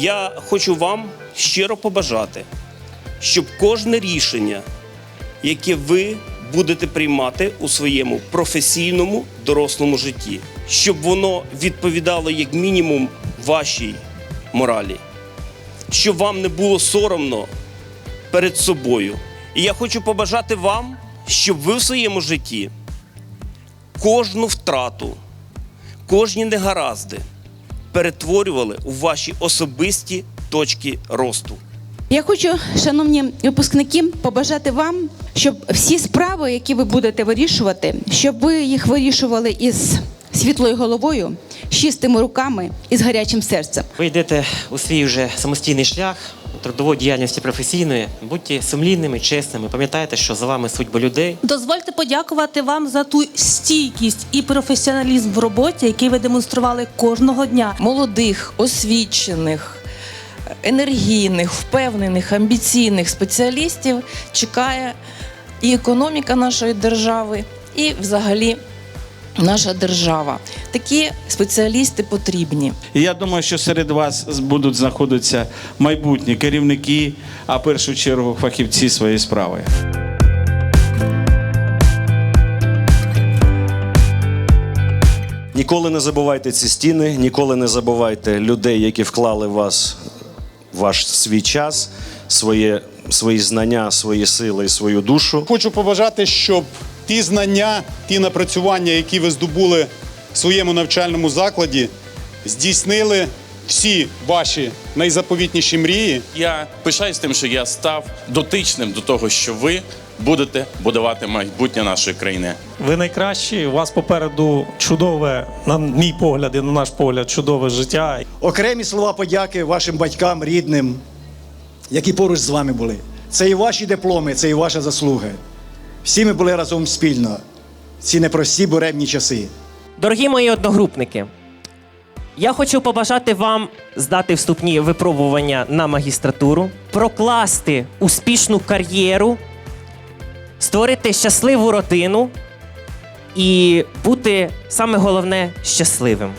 я хочу вам щиро побажати, щоб кожне рішення, яке ви будете приймати у своєму професійному дорослому житті, щоб воно відповідало як мінімум вашій моралі, щоб вам не було соромно перед собою. І я хочу побажати вам, щоб ви в своєму житті кожну втрату, кожні негаразди перетворювали у ваші особисті точки росту. Я хочу, шановні випускники, побажати вам, щоб всі справи, які ви будете вирішувати, щоб ви їх вирішували із світлою головою, з чистими руками і з гарячим серцем. Ви йдете у свій вже самостійний шлях трудової діяльності професійної. Будьте сумлінними, чесними. Пам'ятайте, що за вами судьба людей. Дозвольте подякувати вам за ту стійкість і професіоналізм в роботі, який ви демонстрували кожного дня. молодих, освічених, енергійних, впевнених, амбіційних спеціалістів чекає і економіка нашої держави, і взагалі наша держава. Такі спеціалісти потрібні. І я думаю, що серед вас будуть знаходитися майбутні керівники, а в першу чергу фахівці своєї справи. Ніколи не забувайте ці стіни, ніколи не забувайте людей, які вклали в вас ваш свій час, своє, свої знання, свої сили і свою душу. Хочу побажати, щоб ті знання, ті напрацювання, які ви здобули в своєму навчальному закладі, здійснили всі ваші найзаповітніші мрії. Я пишаюсь тим, що я став дотичним до того, що ви будете будувати майбутнє нашої країни. Ви найкращі. У вас попереду чудове, на мій погляд і на наш погляд, чудове життя. Окремі слова подяки вашим батькам, рідним, які поруч з вами були. Це і ваші дипломи, це і ваша заслуга. Всі ми були разом спільно. Ці непрості буремні часи. Дорогі мої одногрупники, я хочу побажати вам здати вступні випробування на магістратуру, прокласти успішну кар'єру, створити щасливу родину і бути саме головне щасливим.